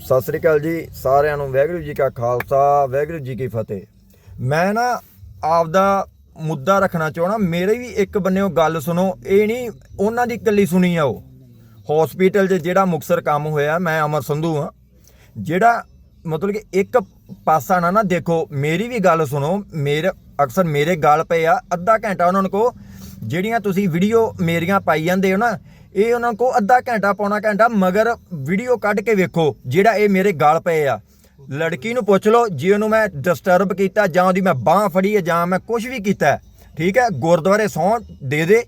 ਸਤਿ ਸ੍ਰੀ ਅਕਾਲ ਜੀ, ਸਾਰਿਆਂ ਨੂੰ ਵਾਹਿਗੁਰੂ ਜੀ ਕਾ ਖਾਲਸਾ, ਵਾਹਿਗੁਰੂ ਜੀ ਕੀ ਫਤਿਹ। ਮੈਂ ਨਾ ਆਪਦਾ ਮੁੱਦਾ ਰੱਖਣਾ ਚਾਹਣਾ ਮੇਰੇ ਵੀ ਇੱਕ ਬੰਨਿਓ ਗੱਲ ਸੁਣੋ, ਇਹ ਨਹੀਂ ਉਹਨਾਂ ਦੀ ਇਕੱਲੀ ਸੁਣੀ ਆ ਉਹ। ਹਸਪੀਟਲ 'ਚ ਜਿਹੜਾ ਮੁਕਸਰ ਕੰਮ ਹੋਇਆ, ਮੈਂ ਅਮਰ ਸੰਧੂ ਹਾਂ। ਜਿਹੜਾ ਮਤਲਬ ਕਿ ਇੱਕ ਪਾਸਾ ਨਾ ਨਾ ਦੇਖੋ, ਮੇਰੀ ਵੀ ਗੱਲ ਸੁਣੋ, ਮੇਰੇ ਅਕਸਰ ਮੇਰੇ ਗੱਲ ਪਏ ਆ, ਅੱਧਾ ਘੰਟਾ ਉਹਨਾਂ ਨੂੰ ਕੋ ਜਿਹੜੀਆਂ ਤੁਸੀਂ ਵੀਡੀਓ ਮੇਰੀਆਂ ਪਾਈ ਜਾਂਦੇ ਹੋ ਨਾ ਇਹ ਉਹਨਾਂ ਕੋ ਅੱਧਾ ਘੰਟਾ ਪੌਣਾ ਘੰਟਾ ਮਗਰ ਵੀਡੀਓ ਕੱਢ ਕੇ ਵੇਖੋ ਜਿਹੜਾ ਇਹ ਮੇਰੇ ਗੱਲ ਪਏ ਆ। ਲੜਕੀ ਨੂੰ ਪੁੱਛ ਲਓ, ਜੇ ਉਹਨੂੰ ਮੈਂ ਡਿਸਟਰਬ ਕੀਤਾ ਜਾਂ ਉਹਦੀ ਮੈਂ ਬਾਹ ਫੜੀ ਹੈ ਜਾਂ ਮੈਂ ਕੁਝ ਵੀ ਕੀਤਾ, ਠੀਕ ਹੈ, ਗੁਰਦੁਆਰੇ ਸੌਂ ਦੇ ਦੇ,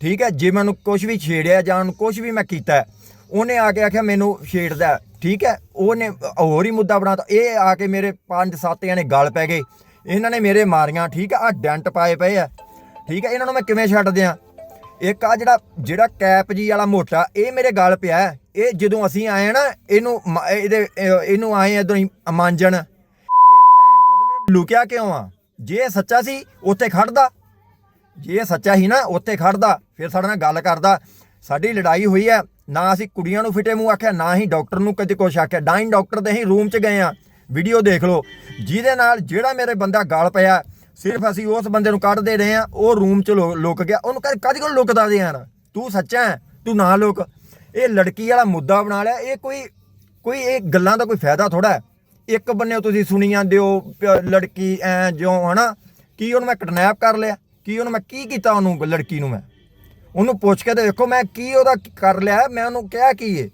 ਠੀਕ ਹੈ, ਜੇ ਮੈਨੂੰ ਕੁਝ ਵੀ ਛੇੜਿਆ ਜਾਂ ਉਹਨੂੰ ਕੁਝ ਵੀ ਮੈਂ ਕੀਤਾ, ਉਹਨੇ ਆ ਕੇ ਆਖਿਆ ਮੈਨੂੰ ਛੇੜਦਾ, ਠੀਕ ਹੈ, ਉਹਨੇ ਹੋਰ ਹੀ ਮੁੱਦਾ ਬਣਾਤਾ। ਇਹ ਆ ਕੇ ਮੇਰੇ ਪੰਜ ਸੱਤ ਜਣੇ ਗਲ ਪੈ ਗਏ। ਇਹਨਾਂ ਨੇ ਮੇਰੇ ਮਾਰੀਆਂ, ਠੀਕ ਹੈ ਆ ਡੈਂਟ ਪਾਏ ਪਏ ਆ। ਠੀਕ ਹੈ, ਇਹਨਾਂ ਨੂੰ ਮੈਂ ਕਿਵੇਂ ਛੱਡ ਦਿਆਂ? ਇੱਕ ਆ ਜਿਹੜਾ ਜਿਹੜਾ ਕੈਪ ਜੀ ਵਾਲਾ ਮੋਟਾ, ਇਹ ਮੇਰੇ ਗਲ ਪਿਆ। ਇਹ ਜਦੋਂ ਅਸੀਂ ਆਏ ਨਾ, ਇਹਨੂੰ ਮ- ਇਹਦੇ, ਇਹਨੂੰ ਆਏ ਇਧਰੋਂ ਹੀ ਮਾਂਜਣ। ਇਹ ਭੈਣ ਚੋਦ ਫਿਰ ਲੁਕਿਆ ਕਿਉਂ ਆ? ਜੇ ਇਹ ਸੱਚਾ ਸੀ, ਉੱਥੇ ਖੜਦਾ। ਜੇ ਇਹ ਸੱਚਾ ਹੀ ਨਾ, ਉੱਥੇ ਖੜਦਾ। ਫਿਰ ਸਾਡੇ ਨਾਲ ਗੱਲ ਕਰਦਾ। ਸਾਡੀ ਲੜਾਈ ਹੋਈ ਹੈ ਨਾ ਅਸੀਂ ਕੁੜੀਆਂ ਨੂੰ ਫਿੱਟੇ ਮੂੰਹ ਆਖਿਆ, ਨਾ ਹੀ ਡਾਕਟਰ ਨੂੰ ਕਦੇ ਕੁਛ ਆਖਿਆ। ਡਾਈਨ ਡਾਕਟਰ ਦੇ ਹੀ ਰੂਮ 'ਚ ਗਏ ਆ। ਵੀਡੀਓ ਦੇਖ ਲਓ। ਜਿਹਦੇ ਨਾਲ ਜਿਹੜਾ ਮੇਰੇ ਬੰਦਾ ਗਲ ਪਿਆ ਸਿਰਫ ਅਸੀਂ ਉਸ ਬੰਦੇ ਨੂੰ ਕੱਢਦੇ ਰਹੇ ਆ ਉਹ ਰੂਮ 'ਚ ਲੁਕ ਗਿਆ। ਉਹਨੂੰ ਕਦ ਕਦ ਕੋਲ ਲੁਕਦਾ ਦੇ ਯਾਰ? ਤੂੰ ਸੱਚਾ ਹੈ? ਤੂੰ ਨਾ ਲੁਕ। ਇਹ ਲੜਕੀ ਵਾਲਾ ਮੁੱਦਾ ਬਣਾ ਲਿਆ। ਇਹ ਕੋਈ ਕੋਈ ਇਹ ਗੱਲਾਂ ਦਾ ਕੋਈ ਫਾਇਦਾ ਥੋੜਾ ਹੈ? ਇੱਕ ਬੰਨੇ ਤੁਸੀਂ ਸੁਣੀ ਜਾਂਦੇ ਹੋ ਪ- ਲੜਕੀ ਐ ਜਿਉਂ ਹਨਾ? ਕੀ ਉਹਨੂੰ ਮੈਂ ਕਿਡਨੈਪ ਕਰ ਲਿਆ? ਕੀ ਉਹਨੂੰ ਮੈਂ ਕੀ ਕੀਤਾ ਉਹਨੂੰ ਲੜਕੀ ਨੂੰ ਮੈਂ? ਉਹਨੂੰ ਪੁੱਛ ਕੇ ਤੇ ਵੇਖੋ ਮੈਂ ਕੀ ਉਹਦਾ ਕਰ ਲਿਆ। ਮੈਂ ਉਹਨੂੰ ਕਿਹਾ ਕੀ ਏ?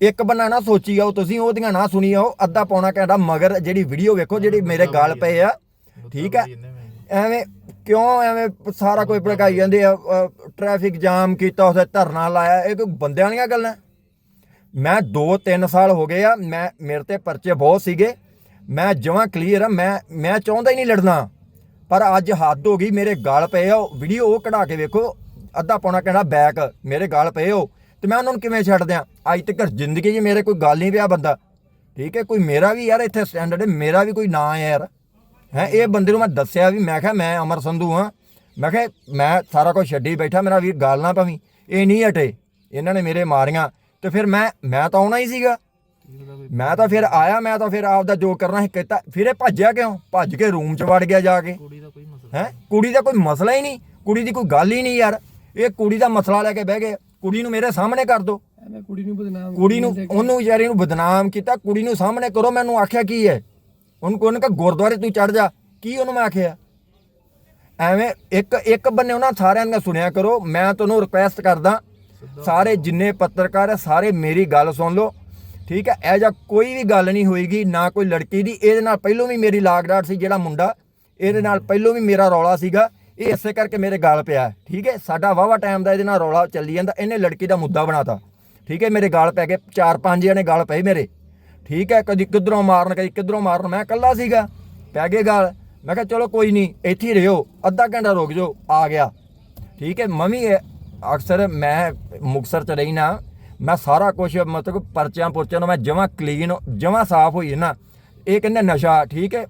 ਇੱਕ ਬੰਨਾ ਨਾ ਸੋਚੀ ਆਓ ਤੁਸੀਂ ਉਹਦੀਆਂ ਨਾ ਸੁਣੀ ਆਓ ਅੱਧਾ ਪੌਣਾ ਘੰਟਾ ਮਗਰ ਜਿਹੜੀ ਵੀਡੀਓ ਵੇਖੋ ਜਿਹੜੀ ਮੇਰੇ ਗਾਲ ਪਏ ਆ ਠੀਕ ਹੈ। ਐਵੇਂ ਕਿਉਂ ਐਵੇਂ ਸਾਰਾ ਕੋਈ ਭੜਕਾਈ ਜਾਂਦੇ ਆ ਟ੍ਰੈਫਿਕ ਜਾਮ ਕੀਤਾ ਉਸੇ ਧਰਨਾ ਲਾਇਆ ਇਹ ਕੋਈ ਬੰਦਿਆਂ ਵਾਲੀਆਂ ਗੱਲਾਂ? ਮੈਂ 2-3 ਸਾਲ ਹੋ ਗਏ ਆ ਮੈਂ ਮੇਰੇ ਤੇ ਪਰਚੇ ਬਹੁਤ ਸੀਗੇ। ਮੈਂ ਜਮਾਂ ਕਲੀਅਰ ਆ ਮੈਂ ਮੈਂ ਚਾਹੁੰਦਾ ਹੀ ਨਹੀਂ ਲੜਨਾ। ਪਰ ਅੱਜ ਹੱਦ ਹੋ ਗਈ ਮੇਰੇ ਗਾਲ ਪਏ ਆ ਵੀਡੀਓ ਉਹ ਕਢਾ ਕੇ ਵੇਖੋ ਅੱਧਾ ਪੌਣਾ ਘੰਟਾ ਬੈਕ ਮੇਰੇ ਗਾਲ ਪਏ ਹੋ ਤੇ ਮੈਂ ਉਹਨਾਂ ਨੂੰ ਕਿਵੇਂ ਛੱਡ ਦਿਆਂ? ਅੱਜ ਤੱਕ ਜ਼ਿੰਦਗੀ 'ਚ ਮੇਰੇ ਕੋਈ ਗੱਲ ਨਹੀਂ ਪਿਆ ਬੰਦਾ। ਠੀਕ ਹੈ ਕੋਈ ਮੇਰਾ ਵੀ ਯਾਰ ਇੱਥੇ ਸਟੈਂਡਰਡ ਹੈ ਮੇਰਾ ਵੀ ਕੋਈ ਨਾਂ ਹੈ ਯਾਰ। ਹੈ ਇਹ ਬੰਦੇ ਨੂੰ ਮੈਂ ਦੱਸਿਆ ਵੀ ਮੈਂ ਕਿਹਾ ਮੈਂ ਅਮਰ ਸੰਧੂ ਹਾਂ। ਮੈਂ ਕਿਹਾ ਮੈਂ ਸਾਰਾ ਕੁਝ ਛੱਡੀ ਬੈਠਾ ਮੇਰਾ ਵੀਰ ਗੱਲ ਨਾ ਪਵੀ। ਇਹ ਨਹੀਂ ਹਟੇ। ਇਹਨਾਂ ਨੇ ਮੇਰੇ ਮਾਰੀਆਂ। ਤੇ ਫਿਰ ਮੈਂ ਮੈਂ ਤਾਂ ਆਉਣਾ ਹੀ ਸੀਗਾ। ਮੈਂ ਤਾਂ ਫਿਰ ਆਇਆ ਮੈਂ ਤਾਂ ਫਿਰ ਆਪਦਾ ਜੋ ਕਰਨਾ ਸੀ ਕੀਤਾ। ਫਿਰ ਇਹ ਭੱਜਿਆ ਕਿਉਂ? ਭੱਜ ਕੇ ਰੂਮ 'ਚ ਵੜ ਗਿਆ ਜਾ ਕੇ। ਕੁੜੀ ਦਾ ਕੋਈ ਮਸਲਾ ਹੈ? ਕੁੜੀ ਦਾ ਕੋਈ ਮਸਲਾ ਹੀ ਨਹੀਂ। ਕੁੜੀ ਦੀ ਕੋਈ ਗੱਲ ਹੀ ਨਹੀਂ ਯਾਰ। ਇਹ ਕੁੜੀ ਦਾ ਮਸਲਾ ਲੈ ਕੇ ਬਹਿ ਗਏ। ਕੁੜੀ ਨੂੰ ਮੇਰੇ ਸਾਹਮਣੇ ਕਰ ਦੋ। ਐਵੇਂ ਕੁੜੀ ਨੂੰ ਬਦਨਾਮ ਕੁੜੀ ਨੂੰ ਉਹਨੂੰ ਵਿਚਾਰੀ ਨੂੰ ਬਦਨਾਮ ਕੀਤਾ। ਕੁੜੀ ਨੂੰ ਸਾਹਮਣੇ ਕਰੋ। ਮੈਨੂੰ ਆਖਿਆ ਕੀ ਹੈ? ਉਹਨੂੰ ਕੋਈ ਕਹਾ ਗੁਰਦੁਆਰੇ ਤੂੰ ਚੜ ਜਾ। ਕੀ ਉਹਨੂੰ ਮੈਂ ਆਖਿਆ? ਐਵੇਂ ਇੱਕ ਇੱਕ ਬੰਨੇ ਉਹਨਾਂ ਸਾਰਿਆਂ ਦੀਆਂ ਸੁਣਿਆ ਕਰੋ ਮੈਂ ਤੁਹਾਨੂੰ ਰਿਕੁਐਸਟ ਕਰਦਾ ਸਾਰੇ ਜਿੰਨੇ ਪੱਤਰਕਾਰ ਹੈ ਸਾਰੇ ਮੇਰੀ ਗੱਲ ਸੁਣ ਲਓ। ਠੀਕ ਹੈ ਇਹ ਜਾਂ ਕੋਈ ਵੀ ਗੱਲ ਨਹੀਂ ਹੋਏਗੀ ਨਾ ਕੋਈ ਲੜਕੀ ਦੀ। ਇਹਦੇ ਨਾਲ ਪਹਿਲੋਂ ਵੀ ਮੇਰੀ ਲਾਗਡਾਟ ਸੀ ਜਿਹੜਾ ਮੁੰਡਾ ਇਹਦੇ ਨਾਲ ਪਹਿਲੋਂ ਵੀ ਮੇਰਾ ਰੌਲਾ ਸੀਗਾ। ਇਹ ਇਸੇ ਕਰਕੇ ਮੇਰੇ ਗਲ ਪਿਆ। ਠੀਕ ਹੈ ਸਾਡਾ ਵਾਵਾ ਟਾਈਮ ਦਾ ਇਹਦੇ ਨਾਲ ਰੌਲਾ ਚੱਲੀ ਜਾਂਦਾ ਇਹਨੇ ਲੜਕੀ ਦਾ ਮੁੱਦਾ ਬਣਾਤਾ। ਠੀਕ ਹੈ ਮੇਰੇ ਗਾਲ ਪੈ ਗਏ ਚਾਰ ਪੰਜ ਜਣੇ ਗਾਲ ਪਏ ਮੇਰੇ। ਠੀਕ ਹੈ, ਕਦੀ ਕਿਧਰੋਂ ਮਾਰਨ, ਕਦੀ ਕਿਧਰੋਂ ਮਾਰਨ। ਮੈਂ ਇਕੱਲਾ ਸੀਗਾ, ਪੈ ਗਏ ਗਾਲ। ਮੈਂ ਕਿਹਾ, ਚਲੋ ਕੋਈ ਨਹੀਂ ਇੱਥੇ ਹੀ ਰਹੋ ਅੱਧਾ ਘੰਟਾ ਰੁਕ ਜਾਓ, ਆ ਗਿਆ। ਠੀਕ ਹੈ, ਮਮੀ ਅਕਸਰ ਮੈਂ ਮੁਕਸਰ ਚ ਰਹੀ ਨਾ ਮੈਂ ਸਾਰਾ ਕੁਝ ਮਤਲਬ ਪਰਚਿਆਂ ਪੁਰਚਿਆਂ ਨੂੰ ਮੈਂ ਜਮਾਂ ਕਲੀਨ ਜਮਾਂ ਸਾਫ਼ ਹੋਈ ਨਾ ਇਹ ਕਹਿੰਦੇ ਨਸ਼ਾ, ਠੀਕ ਹੈ।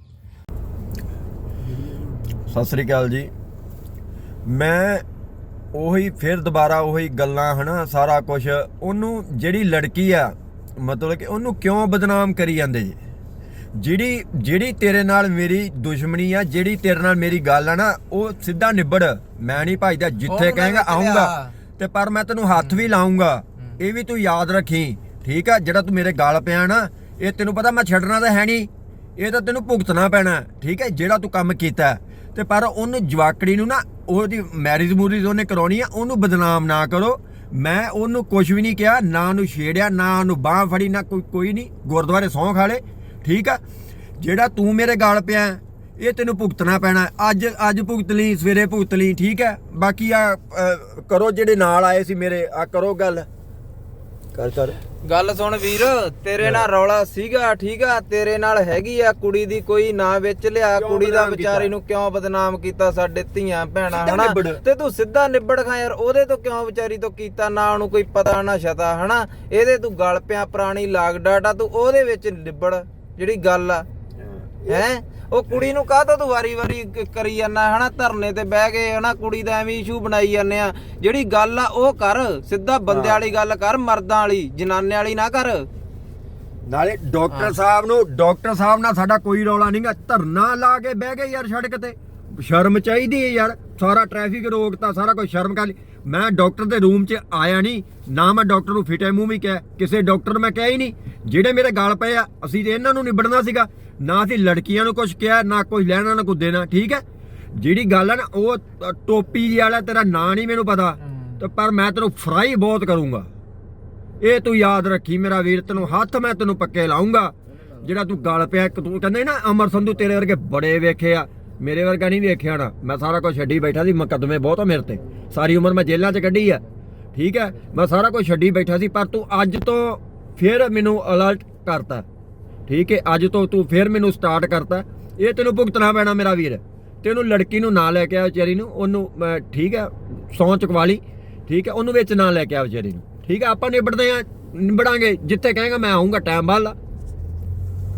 ਸਤਿ ਸ੍ਰੀ ਅਕਾਲ ਜੀ। ਮੈਂ ਉਹੀ ਫਿਰ ਦੁਬਾਰਾ ਉਹੀ ਗੱਲਾਂ ਹਨਾ, ਸਾਰਾ ਕੁਝ ਉਹਨੂੰ ਜਿਹੜੀ ਲੜਕੀ ਆ ਮਤਲਬ ਕਿ ਉਹਨੂੰ ਕਿਉਂ ਬਦਨਾਮ ਕਰੀ ਜਾਂਦੇ ਜੀ? ਜਿਹੜੀ ਜਿਹੜੀ ਤੇਰੇ ਨਾਲ ਮੇਰੀ ਦੁਸ਼ਮਣੀ ਆ ਜਿਹੜੀ ਤੇਰੇ ਨਾਲ ਮੇਰੀ ਗੱਲ ਆ ਨਾ ਉਹ ਸਿੱਧਾ ਨਿਬੜ। ਮੈਂ ਨਹੀਂ ਭਜਦਾ ਜਿੱਥੇ ਕਹੇਗਾ ਆਉਂਗਾ। ਤੇ ਪਰ ਮੈਂ ਤੈਨੂੰ ਹੱਥ ਵੀ ਲਾਉਂਗਾ ਇਹ ਵੀ ਤੂੰ ਯਾਦ ਰੱਖੀ ਠੀਕ ਆ? ਜਿਹੜਾ ਤੂੰ ਮੇਰੇ ਗਲ ਪਿਆ ਨਾ ਇਹ ਤੈਨੂੰ ਪਤਾ ਮੈਂ ਛੱਡਣਾ ਤਾਂ ਹੈ ਨਹੀਂ। ਇਹ ਤਾਂ ਤੈਨੂੰ ਭੁਗਤਣਾ ਪੈਣਾ ਠੀਕ ਹੈ ਜਿਹੜਾ ਤੂੰ ਕੰਮ ਕੀਤਾ। ਤੇ ਪਰ ਉਹਨੂੰ ਜਵਾਕੜੀ ਨੂੰ ਨਾ ਉਹਦੀ ਮੈਰਿਜ ਮੂਰਿਜ ਉਹਨੇ ਕਰਾਉਣੀ ਆ ਉਹਨੂੰ ਬਦਨਾਮ ਨਾ ਕਰੋ। ਮੈਂ ਉਹਨੂੰ ਕੁਝ ਵੀ ਨਹੀਂ ਕਿਹਾ, ਨਾ ਉਹਨੂੰ ਛੇੜਿਆ, ਨਾ ਉਹਨੂੰ ਬਾਹ ਫੜੀ, ਨਾ ਕੋਈ ਕੋਈ ਨਹੀਂ। ਗੁਰਦੁਆਰੇ ਸੌਂ ਖਾਲੇ ਠੀਕ ਆ? ਜਿਹੜਾ ਤੂੰ ਮੇਰੇ ਗਾਲ ਪਿਆ, ਇਹ ਤੈਨੂੰ ਭੁਗਤਣਾ ਪੈਣਾ। ਅੱਜ ਅੱਜ ਭੁਗਤ ਲਈ, ਸਵੇਰੇ ਭੁਗਤ ਲਈ, ਠੀਕ ਹੈ ਬਾਕੀ ਆ ਕਰੋ ਜਿਹੜੇ ਨਾਲ ਆਏ ਸੀ ਮੇਰੇ, ਆ ਕਰੋ ਗੱਲ। ਕਰ ਕਰ। ਗੱਲ ਸੁਣ ਵੀਰ ਤੇਰੇ ਨਾਲ ਰੌਲਾ ਸੀਗਾ ਠੀਕ ਆ ਤੇਰੇ ਨਾਲ ਹੈਗੀ ਆ ਕੁੜੀ ਦੀ ਕੋਈ ਨਾ ਵਿੱਚ ਲਿਆ ਕੁੜੀ ਦਾ ਵਿਚਾਰੀ? ਨੂੰ ਕਿਉਂ ਬਦਨਾਮ ਕੀਤਾ ਸਾਡੇ ਧੀਆਂ ਭੈਣਾਂ ਹਨਾ। ਤੇ ਤੂੰ ਸਿੱਧਾ ਨਿਬੜ ਖਾ ਯਾਰ ਉਹਦੇ ਤੋਂ ਕਿਉਂ ਵਿਚਾਰੀ ਤੋਂ ਕੀਤਾ? ਨਾ ਉਹਨੂੰ ਕੋਈ ਪਤਾ ਨਾ ਛਤਾ ਹਨਾ? ਇਹਦੇ ਤੂੰ ਗਲ ਪਿਆ ਪੁਰਾਣੀ ਲਾਗ ਡਾਟਾ ਤੂੰ ਉਹਦੇ ਵਿੱਚ ਨਿਬੜ ਜਿਹੜੀ ਗੱਲ ਆ। ਹੈ? ਉਹ ਕੁੜੀ ਨੂੰ ਕਾਹਤੋਂ ਤੂੰ ਵਾਰੀ-ਵਾਰੀ ਕ- ਕਰੀ ਜਾਂਦਾ ਹਨਾ? ਧਰਨੇ ਤੇ ਬਹਿ ਕੇ ਹਨਾ ਕੁੜੀ ਦਾ ਐਵੇਂ ਇਸ਼ੂ ਬਣਾਈ ਜਾਂਦੇ ਆ। ਜਿਹੜੀ ਗੱਲ ਆ ਉਹ ਕਰ। ਸਿੱਧਾ ਬੰਦੇ ਵਾਲੀ ਗੱਲ ਕਰ ਮਰਦਾਂ ਵਾਲੀ ਜਨਾਨੇ ਵਾਲੀ ਨਾ ਕਰ। ਨਾਲੇ ਡਾਕਟਰ ਸਾਹਿਬ ਨੂੰ ਡਾਕਟਰ ਸਾਹਿਬ ਨਾਲ ਸਾਡਾ ਕੋਈ ਰੌਲਾ ਨਹੀਂਗਾ ਧਰਨਾ ਲਾ ਕੇ ਬਹਿ ਗਏ ਯਾਰ ਸੜਕ ਤੇ। ਸ਼ਰਮ ਚਾਹੀਦੀ ਹੈ ਯਾਰ। ਸਾਰਾ ਟ੍ਰੈਫਿਕ ਰੋਕਤਾ ਸਾਰਾ ਕੁਝ ਸ਼ਰਮ ਕਰ ਲਈ। ਮੈਂ ਡਾਕਟਰ ਦੇ ਰੂਮ 'ਚ ਆਇਆ ਨਹੀਂ ਨਾ ਮੈਂ ਡਾਕਟਰ ਨੂੰ ਫਿਟੇ ਮੂੰਹ ਵੀ ਕਿਹਾ। ਕਿਸੇ ਡਾਕਟਰ ਨੂੰ ਮੈਂ ਕਿਹਾ ਹੀ ਨਹੀਂ ਜਿਹੜੇ ਮੇਰੇ ਗਾਲ ਪਏ ਆ ਅਸੀਂ ਤੇ ਇਹਨਾਂ ਨੂੰ ਨਿਬੜਨਾ ਸੀਗਾ। ਨਾ ਅਸੀਂ ਲੜਕੀਆਂ ਨੂੰ ਕੁਝ ਕਿਹਾ ਨਾ ਕੋਈ ਲੈਣਾ ਨਾ ਕੋਈ ਦੇਣਾ ਠੀਕ ਹੈ? ਜਿਹੜੀ ਗੱਲ ਹੈ ਨਾ ਉਹ ਟੋਪੀ ਜੀ ਵਾਲਾ ਤੇਰਾ ਨਾਂ ਨਹੀਂ ਮੈਨੂੰ ਪਤਾ ਤੇ ਪਰ ਮੈਂ ਤੈਨੂੰ ਫਰਾਈ ਬਹੁਤ ਕਰੂੰਗਾ। ਇਹ ਤੂੰ ਯਾਦ ਰੱਖੀ ਮੇਰਾ ਵੀਰ ਤੈਨੂੰ ਹੱਥ ਮੈਂ ਤੈਨੂੰ ਪੱਕੇ ਲਾਉਂਗਾ ਜਿਹੜਾ ਤੂੰ ਗਲ ਪਿਆ ਇੱਕ ਤੂੰ ਕਹਿੰਦੇ ਨਾ ਅਮਰ ਸੰਧੂ ਤੇਰੇ ਵਰਗੇ ਬੜੇ ਵੇਖੇ ਆ ਮੇਰੇ ਵਰਗਾ ਨਹੀਂ ਵੇਖਿਆ ਨਾ ਮੈਂ ਸਾਰਾ ਕੁਝ ਛੱਡੀ ਬੈਠਾ ਸੀ ਮੁਕੱਦਮੇ ਬਹੁਤ ਆ ਮੇਰੇ ਤੇ। ਸਾਰੀ ਉਮਰ ਮੈਂ ਜੇਲ੍ਹਾਂ 'ਚ ਕੱਢੀ ਆ ਠੀਕ ਹੈ? ਮੈਂ ਸਾਰਾ ਕੁਝ ਛੱਡੀ ਬੈਠਾ ਸੀ ਪਰ ਤੂੰ ਅੱਜ ਤੋਂ ਫਿਰ ਮੈਨੂੰ ਅਲਰਟ ਕਰਤਾ। ਠੀਕ ਹੈ, ਅੱਜ ਤੋਂ ਤੂੰ ਫਿਰ ਮੈਨੂੰ ਸਟਾਰਟ ਕਰਤਾ। ਇਹ ਤੈਨੂੰ ਭੁਗਤਣਾ ਪੈਣਾ ਮੇਰਾ ਵੀਰ। ਤੈਨੂੰ ਲੜਕੀ ਨੂੰ ਨਾ ਲੈ ਕੇ ਆ ਵਿਚਾਰੀ ਨੂੰ, ਉਹਨੂੰ ਮੈਂ ਠੀਕ ਹੈ, ਸੌਂ ਚੁਕਵਾ ਲਈ। ਠੀਕ ਹੈ, ਉਹਨੂੰ ਵਿੱਚ ਨਾ ਲੈ ਕੇ ਆ ਵਿਚਾਰੀ ਨੂੰ। ਠੀਕ ਹੈ, ਆਪਾਂ ਨਿਬੜਦੇ ਆ ਨਿਬੜਾਂਗੇ, ਜਿੱਥੇ ਕਹੇਗਾ ਮੈਂ ਆਉਂਗਾ ਟਾਈਮ ਬਾਅਦ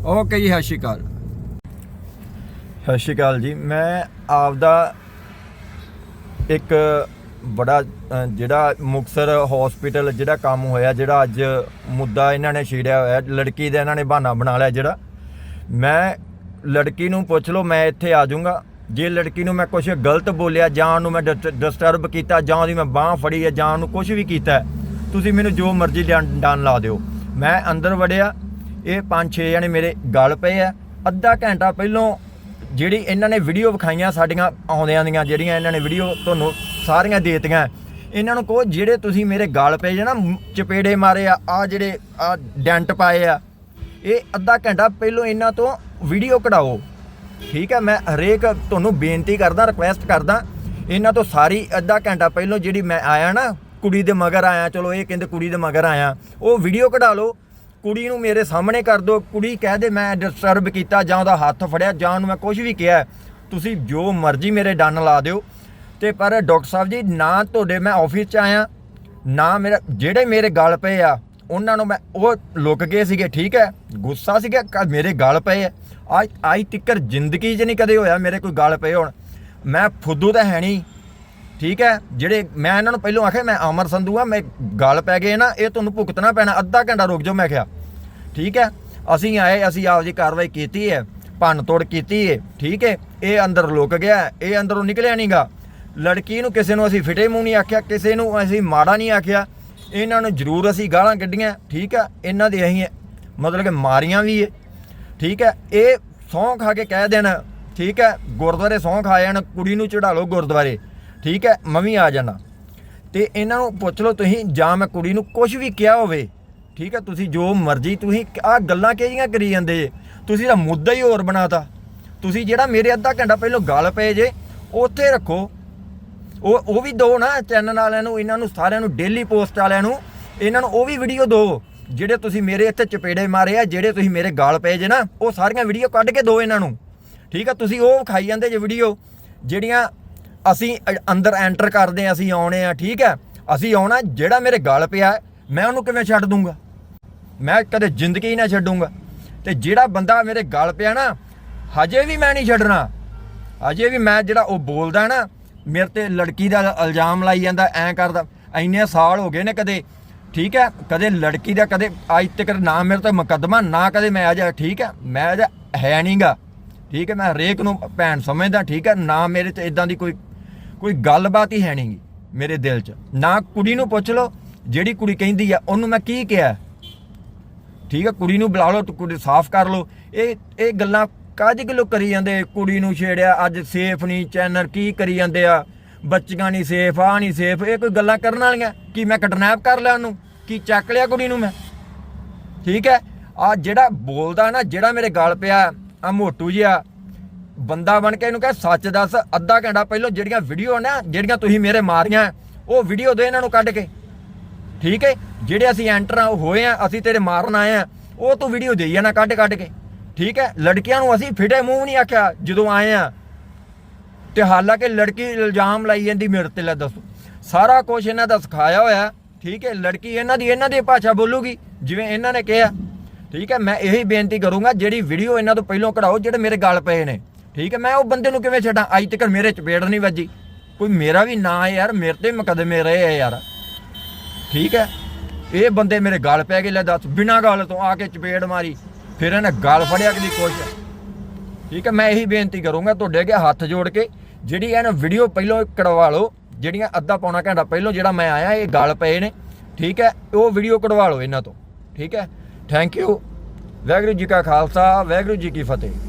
ਓਕੇ ਜੀ, ਸਤਿ ਸ਼੍ਰੀ ਅਕਾਲ। ਸਤਿ ਸ਼੍ਰੀ ਅਕਾਲ ਜੀ, ਮੈਂ ਆਪਦਾ ਇੱਕ ਬੜਾ ਅ, ਜਿਹੜਾ ਮੁਕਸਰ ਹਸਪੀਟਲ ਜਿਹੜਾ ਕੰਮ ਹੋਇਆ ਜਿਹੜਾ ਅੱਜ ਮੁੱਦਾ ਇਹਨਾਂ ਨੇ ਛੇੜਿਆ ਹੋਇਆ ਲੜਕੀ ਦਾ ਇਹਨਾਂ ਨੇ ਬਹਾਨਾ ਬਣਾ ਲਿਆ ਜਿਹੜਾ। ਮੈਂ ਲੜਕੀ ਨੂੰ ਪੁੱਛ ਲਓ ਮੈਂ ਇੱਥੇ ਆ ਜਾਊਂਗਾ। ਜੇ ਲੜਕੀ ਨੂੰ ਮੈਂ ਕੁਝ ਗਲਤ ਬੋਲਿਆ ਜਾਂ ਉਹਨੂੰ ਮੈਂ ਡਿਸਟਰਬ ਕੀਤਾ ਜਾਂ ਉਹਦੀ ਮੈਂ ਬਾਹ ਫੜੀ ਹੈ ਜਾਂ ਉਹਨੂੰ ਕੁਝ ਵੀ ਕੀਤਾ ਹੈ, ਤੁਸੀਂ ਮੈਨੂੰ ਜੋ ਮਰਜ਼ੀ ਡੰ- ਡੰਨ ਲਾ ਦਿਓ। ਮੈਂ ਅੰਦਰ ਵੜਿਆ ਇਹ ਪੰਜ ਛੇ ਜਣੇ ਮੇਰੇ ਗਲ ਪਏ ਆ। ਅੱਧਾ ਘੰਟਾ ਪਹਿਲੋਂ ਜਿਹੜੀ ਇਹਨਾਂ ਨੇ ਵੀਡੀਓ ਵਿਖਾਈਆਂ ਸਾਡੀਆਂ ਆਉਂਦਿਆਂ ਦੀਆਂ, ਜਿਹੜੀਆਂ ਇਹਨਾਂ ਨੇ ਵੀਡੀਓ ਤੁਹਾਨੂੰ ਸਾਰੀਆਂ ਦੇਤੀਆਂ। ਇਹਨਾਂ ਨੂੰ ਕਹੋ, ਜਿਹੜੇ ਤੁਸੀਂ ਮੇਰੇ ਗਾਲ ਪਏ ਜੇ ਨਾ ਚਪੇੜੇ ਮਾਰੇ ਆ ਆ ਜਿਹੜੇ ਆ ਡੈਂਟ ਪਾਏ ਆ, ਇਹ ਅੱਧਾ ਘੰਟਾ ਪਹਿਲੋਂ ਇਹਨਾਂ ਤੋਂ ਵੀਡੀਓ ਕਢਾਓ। ਠੀਕ ਹੈ, ਮੈਂ ਹਰੇਕ ਤੁਹਾਨੂੰ ਬੇਨਤੀ ਕਰਦਾ ਰਿਕੁਐਸਟ ਕਰਦਾ, ਇਹਨਾਂ ਤੋਂ ਸਾਰੀ ਅੱਧਾ ਘੰਟਾ ਪਹਿਲੋਂ ਜਿਹੜੀ ਮੈਂ ਆਇਆ ਨਾ, ਕੁੜੀ ਦੇ ਮਗਰ ਆਇਆ, ਚਲੋ ਇਹ ਕਹਿੰਦੇ ਕੁੜੀ ਦੇ ਮਗਰ ਆਇਆ, ਉਹ ਵੀਡੀਓ ਕਢਾ ਲਓ। ਕੁੜੀ ਨੂੰ ਮੇਰੇ ਸਾਹਮਣੇ ਕਰ ਦਿਓ, ਕੁੜੀ ਕਹਿ ਦੇ ਮੈਂ ਡਿਸਟਰਬ ਕੀਤਾ, ਜਾਂ ਉਹਦਾ ਹੱਥ ਫੜਿਆ, ਜਾਂ ਉਹਨੂੰ ਮੈਂ ਕੁਝ ਵੀ ਕਿਹਾ, ਤੁਸੀਂ ਜੋ ਮਰਜ਼ੀ ਮੇਰੇ ਡੰਨ ਲਾ ਦਿਓ। ਤੇ ਪਰ ਡਾਕਟਰ ਸਾਹਿਬ ਜੀ, ਨਾ ਤੁਹਾਡੇ ਮੈਂ ਆਫਿਸ 'ਚ ਆਇਆ, ਨਾ ਮੇਰਾ, ਜਿਹੜੇ ਮੇਰੇ ਗਲ ਪਏ ਆ, ਉਹਨਾਂ ਨੂੰ ਮੈਂ, ਉਹ ਲੁਕ ਗਏ ਸੀਗੇ, ਠੀਕ ਹੈ? ਗੁੱਸਾ ਸੀਗਾ ਮੇਰੇ ਗਲ ਪਏ ਆ। ਅੱਜ ਅੱਜ ਤੱਕਰ ਜ਼ਿੰਦਗੀ 'ਚ ਨਹੀਂ ਕਦੇ ਹੋਇਆ ਮੇਰੇ ਕੋਈ ਗਲ ਪਏ ਹੋਣ। ਮੈਂ ਫੁੱਦੂ ਤਾਂ ਹੈ ਨਹੀਂ। ਠੀਕ ਹੈ? ਜਿਹੜੇ ਮੈਂ ਇਹਨਾਂ ਨੂੰ ਪਹਿਲਾਂ ਆਖਿਆ, ਮੈਂ ਅਮਰ ਸੰਧੂ ਆ, ਮੈਂ ਗਲ ਪੈ ਗਏ ਨਾ, ਇਹ ਤੁਹਾਨੂੰ ਭੁਗਤਣਾ ਪੈਣਾ, ਅੱਧਾ ਘੰਟਾ ਰੁਕ ਜਾਓ, ਮੈਂ ਕਿਹਾ। ਠੀਕ ਹੈ? ਅਸੀਂ ਆਏ, ਅਸੀਂ ਆਪਦੀ ਕਾਰਵਾਈ ਕੀਤੀ ਹੈ, ਭੰਨ ਤੋੜ ਕੀਤੀ ਹੈ, ਠੀਕ ਹੈ? ਇਹ ਅੰਦਰ ਲੁਕ ਗਿਆ, ਇਹ ਅੰਦਰੋਂ ਨਿਕਲਿਆ ਨਹੀਂਗਾ ਲੜਕੀ ਨੂੰ ਕਿਸੇ ਨੂੰ ਅਸੀਂ ਫਿਟੇ ਮੂੰਹ ਨਹੀਂ ਆਖਿਆ, ਕਿਸੇ ਨੂੰ ਅਸੀਂ ਮਾੜਾ ਨਹੀਂ ਆਖਿਆ। ਇਹਨਾਂ ਨੂੰ ਜ਼ਰੂਰ ਅਸੀਂ ਗਾਲਾਂ ਕੱਢੀਆਂ, ਠੀਕ ਹੈ? ਇਹਨਾਂ ਦੇ ਅਸੀਂ ਮਤਲਬ ਕਿ ਮਾਰੀਆਂ ਵੀ ਹੈ, ਠੀਕ ਹੈ? ਇਹ ਸਹੁੰ ਖਾ ਕੇ ਕਹਿ ਦੇਣ, ਠੀਕ ਹੈ? ਗੁਰਦੁਆਰੇ ਸਹੁੰ ਖਾ ਜਾਣ, ਕੁੜੀ ਨੂੰ ਚੜਾ ਲਓ ਗੁਰਦੁਆਰੇ। ਠੀਕ ਹੈ, ਮੈਂ ਵੀ ਆ ਜਾਣਾ ਤੇ ਇਹਨਾਂ ਨੂੰ ਪੁੱਛ ਲਓ ਤੁਸੀਂ, ਜਾਂ ਮੈਂ ਕੁੜੀ ਨੂੰ ਕੁਝ ਵੀ ਕਿਹਾ ਹੋਵੇ, ਠੀਕ ਹੈ, ਤੁਸੀਂ ਜੋ ਮਰਜ਼ੀ ਤੁਸੀਂ ਆ ਗੱਲਾਂ ਕਿਹੜੀਆਂ ਕਰੀ ਜਾਂਦੇ ਜੇ? ਤੁਸੀਂ ਤਾਂ ਮੁੱਦਾ ਹੀ ਹੋਰ ਬਣਾਤਾ। ਤੁਸੀਂ ਜਿਹੜਾ ਮੇਰੇ ਅੱਧਾ ਘੰਟਾ ਪਹਿਲਾਂ ਗੱਲ ਪਏ ਜੇ, ਉੱਥੇ ਰੱਖੋ। ਉਹ ਉਹ ਵੀ ਦੋ ਨਾ, ਚੈਨਲ ਵਾਲਿਆਂ ਨੂੰ, ਇਹਨਾਂ ਨੂੰ ਸਾਰਿਆਂ ਨੂੰ ਡੇਲੀ ਪੋਸਟ ਵਾਲਿਆਂ ਨੂੰ, ਇਹਨਾਂ ਨੂੰ ਉਹ ਵੀ ਵੀਡੀਓ ਦਿਓ ਜਿਹੜੇ ਤੁਸੀਂ ਮੇਰੇ ਇੱਥੇ ਚਪੇੜੇ ਮਾਰੇ ਆ, ਜਿਹੜੇ ਤੁਸੀਂ ਮੇਰੇ ਗਾਲ ਪਏ ਜੇ ਨਾ, ਉਹ ਸਾਰੀਆਂ ਵੀਡੀਓ ਕੱਢ ਕੇ ਦਿਓ ਇਹਨਾਂ ਨੂੰ। ਠੀਕ ਆ ਤੁਸੀਂ ਉਹ ਵਿਖਾਈ ਜਾਂਦੇ ਜੇ ਵੀਡੀਓ ਜਿਹੜੀਆਂ ਅਸੀਂ ਅੰਦਰ ਐਂਟਰ ਕਰਦੇ ਆ ਅਸੀਂ ਆਉਣੇ ਆ ਠੀਕ ਹੈ? ਅਸੀਂ ਆਉਣਾ, ਜਿਹੜਾ ਮੇਰੇ ਗਲ ਪਿਆ, ਮੈਂ ਉਹਨੂੰ ਕਿਵੇਂ ਛੱਡ ਦੂੰਗਾ? ਮੈਂ ਕਦੇ ਜ਼ਿੰਦਗੀ ਨਾ ਛੱਡੂੰਗਾ। ਤੇ ਜਿਹੜਾ ਬੰਦਾ ਮੇਰੇ ਗਲ ਪਿਆ ਨਾ, ਹਜੇ ਵੀ ਮੈਂ ਨਹੀਂ ਛੱਡਣਾ। ਅਜੇ ਵੀ ਮੈਂ ਜਿਹੜਾ ਉਹ ਬੋਲਦਾ ਨਾ, ਮੇਰੇ ਤੇ ਲੜਕੀ ਦਾ ਇਲਜ਼ਾਮ ਲਾਈ ਜਾਂਦਾ, ਐਂ ਕਰਦਾ। ਇੰਨੇ ਸਾਲ ਹੋ ਗਏ ਨੇ ਕਦੇ, ਠੀਕ ਹੈ? ਕਦੇ ਲੜਕੀ ਦਾ ਕਦੇ, ਅੱਜ ਤੱਕ ਨਾ ਮੇਰੇ ਤੇ ਮੁਕੱਦਮਾ, ਨਾ ਕਦੇ ਮੈਂ ਅਜਾ, ਠੀਕ ਹੈ? ਮੈਂ ਅਜਾ ਹੈ ਨਹੀਂਗਾ ਠੀਕ ਹੈ, ਮੈਂ ਹਰੇਕ ਨੂੰ ਭੈਣ ਸਮਝਦਾ, ਠੀਕ ਹੈ? ਨਾ ਮੇਰੇ ਤੇ ਇਦਾਂ ਦੀ ਕੋਈ ਕੋਈ ਗੱਲਬਾਤ ਹੀ ਹੈ ਨਹੀਂਗੀ ਮੇਰੇ ਦਿਲ 'ਚ। ਨਾ ਕੁੜੀ ਨੂੰ ਪੁੱਛ ਲਓ, ਜਿਹੜੀ ਕੁੜੀ ਕਹਿੰਦੀ ਆ, ਉਹਨੂੰ ਮੈਂ ਕੀ ਕਿਹਾ? ਠੀਕ ਹੈ ਕੁੜੀ ਨੂੰ ਬੁਲਾ ਲਓ ਕੁੜੀ ਸਾਫ਼ ਕਰ ਲਓ। ਇਹ ਇਹ ਗੱਲਾਂ ਕਾਹਦੀ ਕਿਲੋ ਕਰੀ ਜਾਂਦੇ? ਕੁੜੀ ਨੂੰ ਛੇੜਿਆ, ਅੱਜ ਸੇਫ ਨਹੀਂ ਚੈਨਲ ਕੀ ਕਰੀ ਜਾਂਦੇ ਆ? ਬੱਚੀਆਂ ਨਹੀਂ ਸੇਫ ਆ ਨਹੀਂ ਸੇਫ, ਇਹ ਕੋਈ ਗੱਲਾਂ ਕਰਨ ਵਾਲੀਆਂ? ਕੀ ਮੈਂ ਕਿਡਨੈਪ ਕਰ ਲਿਆ ਉਹਨੂੰ? ਕੀ ਚੱਕ ਲਿਆ ਕੁੜੀ ਨੂੰ ਮੈਂ? ਠੀਕ ਹੈ? ਆ ਜਿਹੜਾ ਬੋਲਦਾ ਨਾ, ਜਿਹੜਾ ਮੇਰੇ ਗਲ ਪਿਆ ਆ ਮੋਟੂ ਜਿਹਾ ਬੰਦਾ ਬਣ ਕੇ ਇਹਨੂੰ ਕਹੇ, ਸੱਚ ਦੱਸ, ਅੱਧਾ ਘੰਟਾ ਪਹਿਲਾਂ ਜਿਹੜੀਆਂ ਵੀਡੀਓ ਨਾ, ਜਿਹੜੀਆਂ ਤੁਸੀਂ ਮੇਰੇ ਮਾਰੀਆਂ, ਉਹ ਵੀਡੀਓ ਦੇ ਇਹਨਾਂ ਨੂੰ ਕੱਢ ਕੇ। ਠੀਕ ਹੈ? ਜਿਹੜੇ ਅਸੀਂ ਐਂਟਰ ਹੋਏ ਆ, ਅਸੀਂ ਤੇਰੇ ਮਾਰਨ ਆਏ ਆ, ਉਹ ਤੂੰ ਵੀਡੀਓ ਦੇਈ ਜਾਣਾ ਕੱਢ ਕੱਢ ਕੇ। ਠੀਕ ਹੈ? ਲੜਕੀਆਂ ਨੂੰ ਅਸੀਂ ਫਿਟੇ ਮੂੰਹ ਨਹੀਂ ਆਖਿਆ ਜਦੋਂ ਆਏ ਆ। ਤੇ ਹਾਲਾਂਕਿ ਲੜਕੀ ਇਲਜ਼ਾਮ ਲਾਈ ਜਾਂਦੀ ਮੇਰੇ ਤੇ, ਲੈ ਦੱਸੋ। ਸਾਰਾ ਕੁਝ ਇਹਨਾਂ ਦਾ ਸਿਖਾਇਆ ਹੋਇਆ, ਠੀਕ ਹੈ? ਲੜਕੀ ਇਹਨਾਂ ਦੀ ਇਹਨਾਂ ਦੀ ਭਾਸ਼ਾ ਬੋਲੂਗੀ, ਜਿਵੇਂ ਇਹਨਾਂ ਨੇ ਕਿਹਾ। ਠੀਕ ਹੈ? ਮੈਂ ਇਹੀ ਬੇਨਤੀ ਕਰੂੰਗਾ, ਜਿਹੜੀ ਵੀਡੀਓ ਇਹਨਾਂ ਤੋਂ ਪਹਿਲਾਂ ਕਢਾਓ, ਜਿਹੜੇ ਮੇਰੇ ਗਲ ਪਏ ਨੇ। ਠੀਕ ਹੈ, ਮੈਂ ਉਹ ਬੰਦੇ ਨੂੰ ਕਿਵੇਂ ਛੱਡਾਂ? ਅੱਜ ਤੱਕ ਮੇਰੇ ਚਪੇੜ ਨਹੀਂ ਵੱਜੀ। ਕੋਈ ਮੇਰਾ ਵੀ ਨਾਂ ਹੈ ਯਾਰ, ਮੇਰੇ ਤੇ ਮੁਕੱਦਮੇ ਰਹੇ ਆ ਯਾਰ। ਠੀਕ ਹੈ, ਇਹ ਬੰਦੇ ਮੇਰੇ ਗਾਲ ਪੈ ਗਏ, ਲੈ ਦੱਸ, ਬਿਨਾਂ ਗਾਲ ਤੋਂ ਆ ਕੇ ਚਪੇੜ ਮਾਰੀ, ਫਿਰ ਇਹਨੇ ਗਾਲ ਫੜਿਆ ਕਿ ਦੀ ਕੋਸ਼ਿਸ਼ ਠੀਕ ਹੈ, ਮੈਂ ਇਹੀ ਬੇਨਤੀ ਕਰੂੰਗਾ ਤੁਹਾਡੇ ਅੱਗੇ ਹੱਥ ਜੋੜ ਕੇ, ਜਿਹੜੀ ਇਹਨਾਂ ਵੀਡੀਓ ਪਹਿਲਾਂ ਕਢਵਾ ਲਓ, ਜਿਹੜੀਆਂ ਅੱਧਾ ਪੌਣਾ ਘੰਟਾ ਪਹਿਲਾਂ ਜਿਹੜਾ ਮੈਂ ਆਇਆ, ਇਹ ਗਾਲ ਪਏ ਨੇ। ਠੀਕ ਹੈ, ਉਹ ਵੀਡੀਓ ਕਢਵਾ ਲਓ ਇਹਨਾਂ ਤੋਂ। ਠੀਕ ਹੈ ਥੈਂਕ ਯੂ ਵਾਹਿਗੁਰੂ ਜੀ ਕਾ ਖਾਲਸਾ, ਵਾਹਿਗੁਰੂ ਜੀ ਕੀ ਫਤਿਹ।